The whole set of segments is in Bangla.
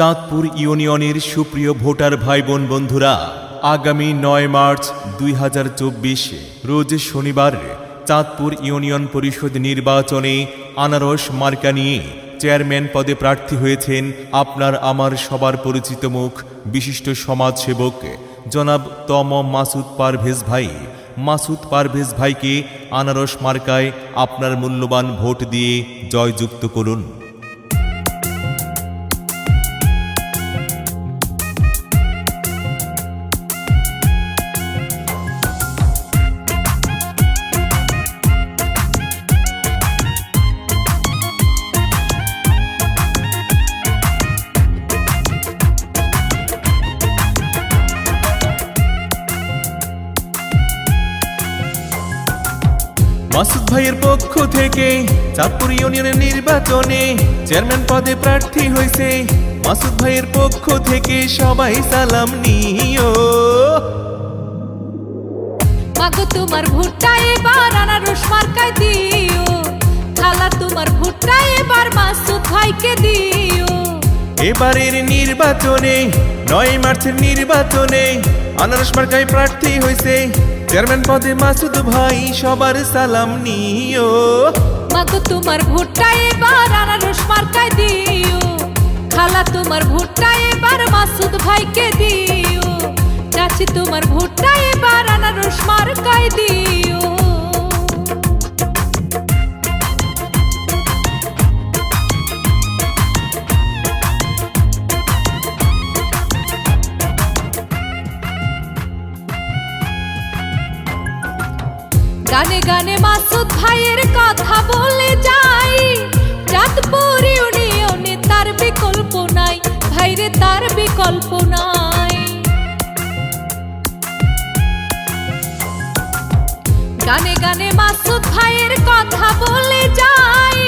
চাঁদপুর ইউনিয়নের সুপ্রিয় ভোটার ভাই বোন বন্ধুরা, আগামী নয় মার্চ দুই হাজার চব্বিশ, রোজ শনিবার চাঁদপুর ইউনিয়ন পরিষদ নির্বাচনে আনারস মার্কা নিয়ে চেয়ারম্যান পদে প্রার্থী হয়েছেন আপনার আমার সবার পরিচিত মুখ, বিশিষ্ট সমাজসেবক জনাব তম মাসুদ পারভেজ ভাই। মাসুদ পারভেজ ভাইকে আনারস মার্কায় আপনার মূল্যবান ভোট দিয়ে জয়যুক্ত করুন। মাসুদ ভাইয়ের পক্ষ থেকে চাঁদপুর ইউনিয়নের নির্বাচনে চেয়ারম্যান পদে প্রার্থী হয়েছে। মাসুদ ভাইয়ের পক্ষ থেকে সবাই সালাম নিও। মাগো তোমার ভুট্টা এবার আনারস মার্কায় দিও। খালা তোমার ভুট্টা এবার মাসুদ ভাইকে দিও। এবারের নির্বাচনে নয় মার্চের নির্বাচনে আনারস মার্কায় প্রার্থী হয়েছে চেয়ারম্যান পদে মাসুদ ভাই, সবার সালাম নিও। মাগো, তোমার ভোটটা এবার আনারস মার্কায় দিও। খালা, তোমার ভোটটা এবার মাসুদ ভাইকে দিও। চাচি, তোমার ভোটটা এবার আনারস মার্কায় দিও। গানে গানে মাসুদ ভাইয়ের কথা বলে যাই। চাঁদপুর ইউনিয়নে তার বিকল্প নাই, ভাইরে তার বিকল্প নাই। গানে গানে মাসুদ ভাইয়ের কথা বলে যাই।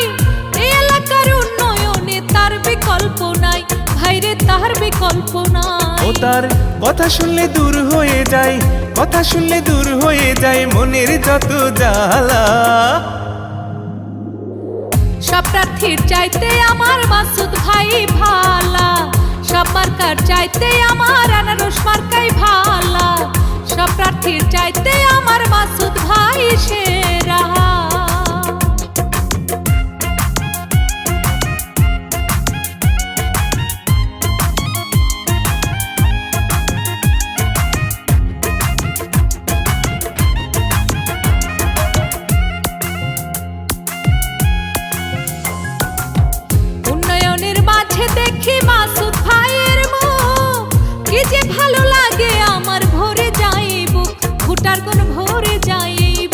এলাকার উন্নয়নে তার বিকল্প নাই, ভাইরে তার বিকল্প ও নাই তার কথা শুনলে দূর হয়ে যায় কথা শুনলে দূর হয়ে যায় মনের যত জ্বালা। সব প্রার্থীর চাইতে আমার মাসুদ ভাই ভালা। সব মার্কার চাইতে আমার আনারস মার্কাই ভালা। সব প্রার্থীর চাইতে আমার মাসুদ ভাই সেরা মাঝে দেখি মাসুদ ভাইয়ের মুখ। কি যে ভালো লাগে আমার ভরে যাইব ভুটার কোন ভরে যাইব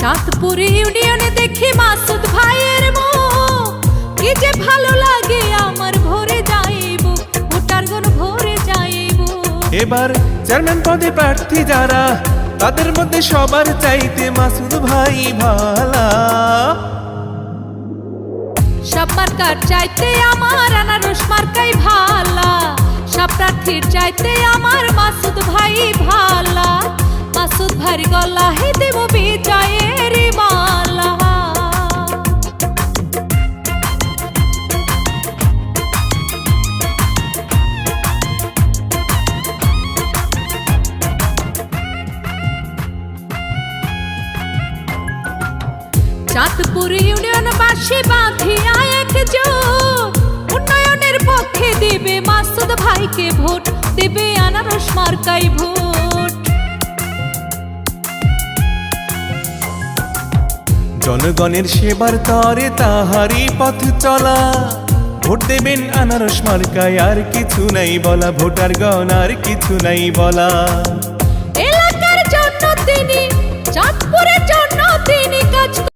চাঁদপুর ইউনিয়নে দেখি মাসুদ ভাইয়ের মুখ। কি যে ভালো লাগে আমার ভরে যাইব ভুটার কোন ভরে যাইব এবার চেয়ারম্যান পদে প্রার্থী যারা তাদের মধ্যে সবার চাইতে মাসুদ ভাই ভালা। সব মার্কার চাইতে আমার আনারস মার্কাই ভালা। সব প্রার্থীর চাইতে আমার মাসুদ ভাই ভালা। মাসুদ ভাই গলা হে দেব বিজয়ের চাঁদপুর ইউনিয়নবাসী বাঁধিয়া একজোট উন্নয়নের পক্ষে দেবে মাসুদ ভাইকে ভোট দেবে আনারস মার্কাই ভোট। জনগণের সেবার তরে তাহারি পথ চলা। ভোট দেবেন আনারস মার্কায় আর কিছু নাই বলা। ভোটার গণ আর কিছু নাই বলা। এলাকার জন্য তিনি চাঁদপুরের জন্য তিনি কাজ